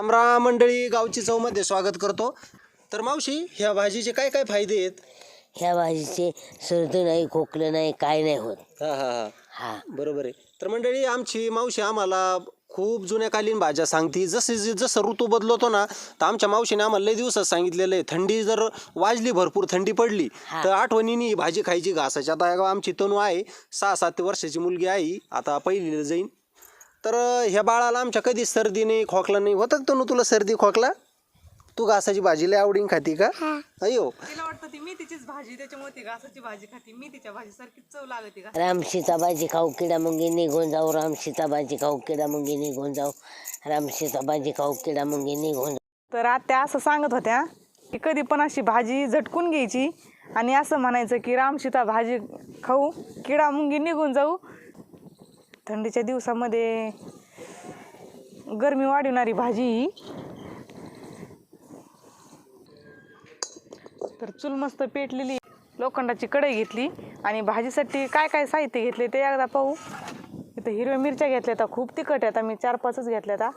आमरा मंडळी गावची चवमध्ये स्वागत करतो. तर मावशी ह्या भाजीचे काय काय फायदे आहेत? ह्या भाजीचे सर्दी नाही खोकलं नाही काय नाही होत. हा हा हा. हा. बरोबर आहे. तर मंडळी आमची मावशी आम्हाला खूप जुन्याकालीन भाज्या सांगते. जसे जे- जसं ऋतू बदलतो ना तर आमच्या मावशीने आम्हाला लय दिवसात सांगितलेलं आहे थंडी जर वाजली भरपूर थंडी पडली हा. तर आठवणीने ही भाजी खायची घासाची आता आमची तनू आहे सहा सात वर्षाची मुलगी आहे आता पहिलीला जाईन. तर ह्या बाळाला आमच्या कधी सर्दी नाही खोकला नाही? होतं तनू तुला सर्दी खोकला? तू घासाची भाजी लय आवडीन खाती का? अयो. तिला वाटतं ती मेथीचीच भाजी त्याच्यामुळे ती घासाची भाजी खाते. मेथीच्या भाजी सारखीच चव लागते का राम सीताबाजी खाऊ किडा मुंगी निघून जाऊ. राम सीताबाजी खाऊ किडा मुंगी निघून जाऊ. राम सीताबाजी खाऊ किडा मुंगी निघून जाऊ. तर आत्या असं सांगत होत्या की कधी पण अशी भाजी झटकून घ्यायची आणि असं म्हणायचं की रामशीता भाजी खाऊ किडा मुंगी निघून जाऊ. थंडीच्या दिवसामध्ये गरमी वाढवणारी भाजी. ही तर चूल मस्त पेटलेली लोखंडाची कढई घेतली आणि भाजीसाठी काय काय साहित्य घेतले ते एकदा पाहू. इथं हिरव्या मिरच्या घेतल्या तर खूप तिखट आहेत. आता मी चार पाचच घेतल्या आता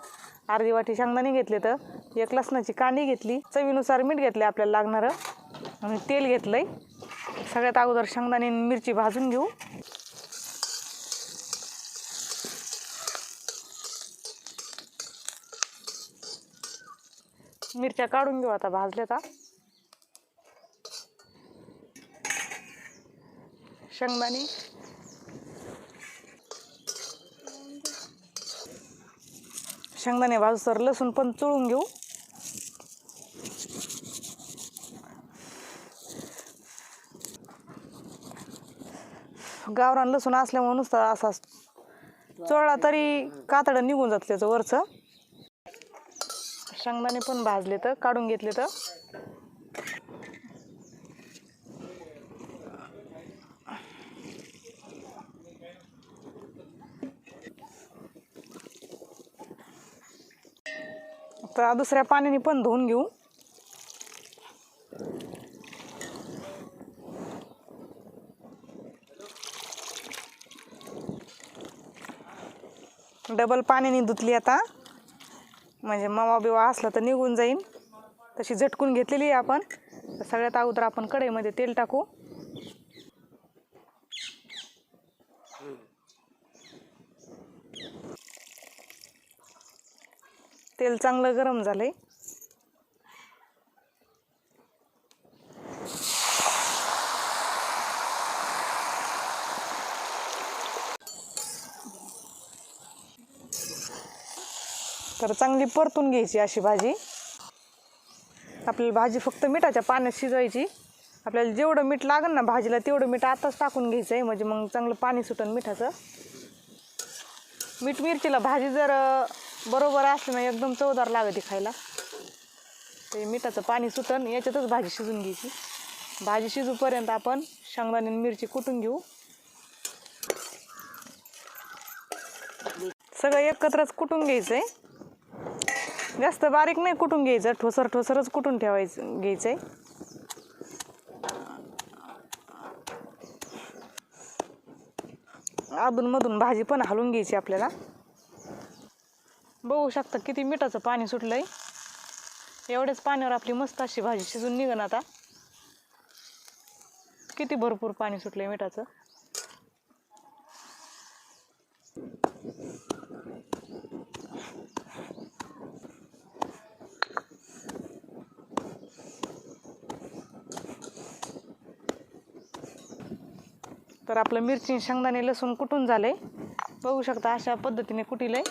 अर्धी वाटी शेंगदाणे घेतले तर एक लसणाची कांडी घेतली. चवीनुसार मीठ घेतलं आपल्याला लागणारं. आणि तेल घेतलंय. सगळ्यात अगोदर शेंगदाणे मिरची भाजून घेऊ. मिरच्या काढून घेऊ आता भाजल्या आता शेंगदाणे. शेंगदाणे भाजूसर लसूण पण चोळून घेऊ. गावरान लसूण असल्यामुळे नुसतं असा चोळला तरी कातडं निघून जात त्याचं वरचं. शेंगदाणे पण भाजले तर काढून घेतले तर. दुसऱ्या पाण्याने पण धुवून घेऊ. डबल पाण्याने धुतली आता. म्हणजे मावा बिवा असला तर निघून जाईन. तशी झटकून घेतलेली आहे आपण. तर सगळ्यात अगोदर आपण कढईमध्ये तेल टाकू. तेल चांगलं गरम झालंय. तर चांगली परतून घ्यायची अशी भाजी. आपल्याला भाजी फक्त मिठाच्या पाण्यात शिजवायची. आपल्याला जेवढं मीठ लागेल ना भाजीला तेवढं मीठ आताच टाकून घ्यायचं आहे म्हणजे मग चांगलं पाणी सुटन मिठाचं. मीठ मिरचीला भाजी जर बरोबर असली ना एकदम चवदार लागते खायला. ते मिठाचं पाणी सुटन याच्यातच भाजी शिजून घ्यायची. भाजी शिजूपर्यंत आपण शेंगदाणे मिरची कुटून घेऊ. सगळं एकत्रच कुटून घ्यायचं आहे जास्त बारीक नाही कुठून घ्यायचं? ठोसर ठोसरच कुठून ठेवायचं घ्यायचं आहे अधूनमधून भाजी पण हलवून घ्यायची आपल्याला. बघू शकता किती मिठाचं पाणी सुटलं आहे एवढ्याच पाण्यावर आपली मस्त अशी भाजी शिजून निघन आता. किती भरपूर पाणी सुटलं आहे मिठाचं. तर आपलं मिरची शेंगदाणे लसूण कुठून झालं? आहे बघू शकता अशा पद्धतीने कुटीलंय.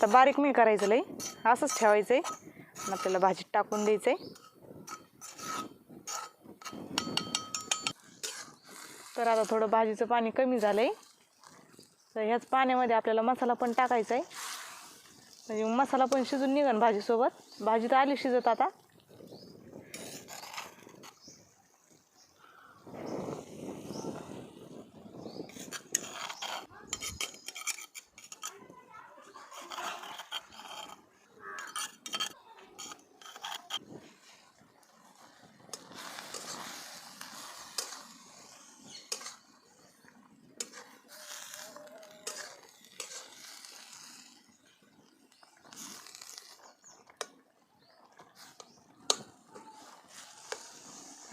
तर बारीक मी करायचं लय. असंच ठेवायचंय. मग आपल्याला भाजीत टाकून द्यायचंय. तर आता थोडं भाजीचं पाणी कमी झालंय. तर ह्याच पाण्यामध्ये आपल्याला मसाला पण टाकायचा आहे म्हणजे मसाला पण शिजून निघन भाजीसोबत. भाजी तर आली शिजत आता.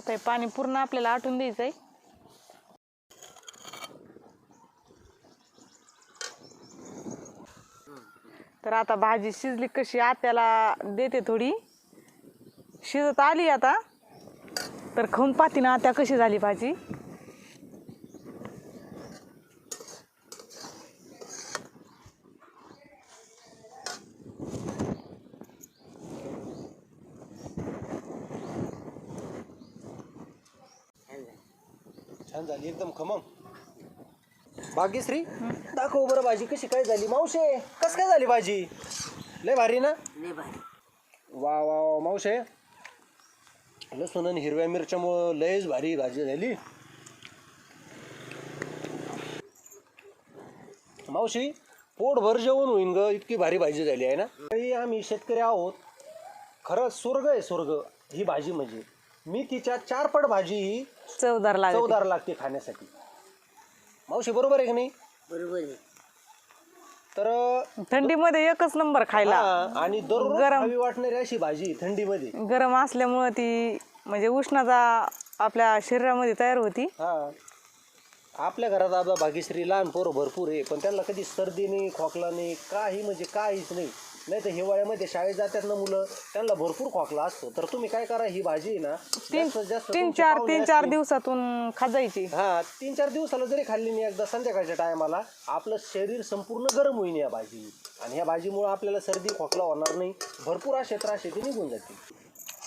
ते पाणी पूर्ण आपल्याला आटून द्यायचं आहे तर आता भाजी शिजली कशी आत्याला देते थोडी. शिजत आली आता. तर खाऊन पाहते ना आत्या कशी झाली भाजी. छान झाली एकदम खमंग. भाग्यश्री दाखव बरं भाजी कशी काय झाली. मावशे कस काय झाली भाजी? लय भारी ना? लय भारी. वा वा वा मावशे. लसूण आणि हिरव्या मिरच्यामुळं लयच भारी भाजी झाली. मावशी पोटभर जेवण होईन ग. इतकी भारी भाजी झाली आहे ना? काही आम्ही शेतकरी आहोत. खरंच स्वर्ग आहे स्वर्ग ही भाजी म्हणजे. मी तिच्या चारपट भाजी ही चवदार लागते. चवदार लागते खाण्यासाठी. मावशी बरोबर आहे की नाही? बरोबर आहे. तर थंडीमध्ये एकच नंबर खायला. हा, आणि दररोज गरम. खावी वाटणारी अशी भाजी थंडीमध्ये. गरम असल्यामुळं ती म्हणजे उष्णता आपल्या शरीरामध्ये तयार होती. हा. आपल्या घरात आता भाग्यश्री लहान पोरं भरपूर आहे पण त्यांना कधी सर्दी नाही खोकला नाही काही म्हणजे काहीच नाही. नाही तर हिवाळ्यामध्ये शाळेत जातात ना मुलं त्यांना भरपूर खोकला असतो. तर तुम्ही काय करा ही भाजी आहे ना तीन जास्तीत जास्त तीन तुमचे चार पाहुणे तीन चार असतील- दिवसातून खाजायची. हा तीन चार दिवसाला जरी खाल्ली नाही एकदा संध्याकाळच्या टायमाला आपलं शरीर संपूर्ण गरम होईन या भाजी. आणि या भाजीमुळे आपल्याला सर्दी खोकला होणार नाही. भरपूर असे त्रास आहे ते निघून जातील.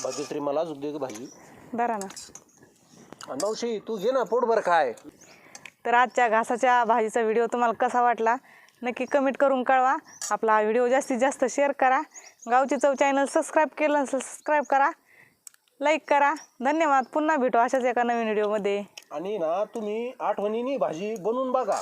भाग्यश्री मलाच उद्योग भाजी. बरा ना. आणि मावशी तू घे ना पोटभर काय तर आजच्या घासाच्या भाजीचा व्हिडिओ तुम्हाला कसा वाटला? नक्की कमेंट करून कळवा. आपला हा व्हिडिओ जास्तीत जास्त शेअर करा. गावची चव चॅनल सबस्क्राईब केलं नसेल सबस्क्राईब करा. लाईक करा. धन्यवाद. पुन्हा भेटू अशाच एका नवीन व्हिडिओमध्ये. आणि ना तुम्ही आठवणीने भाजी बनवून बघा.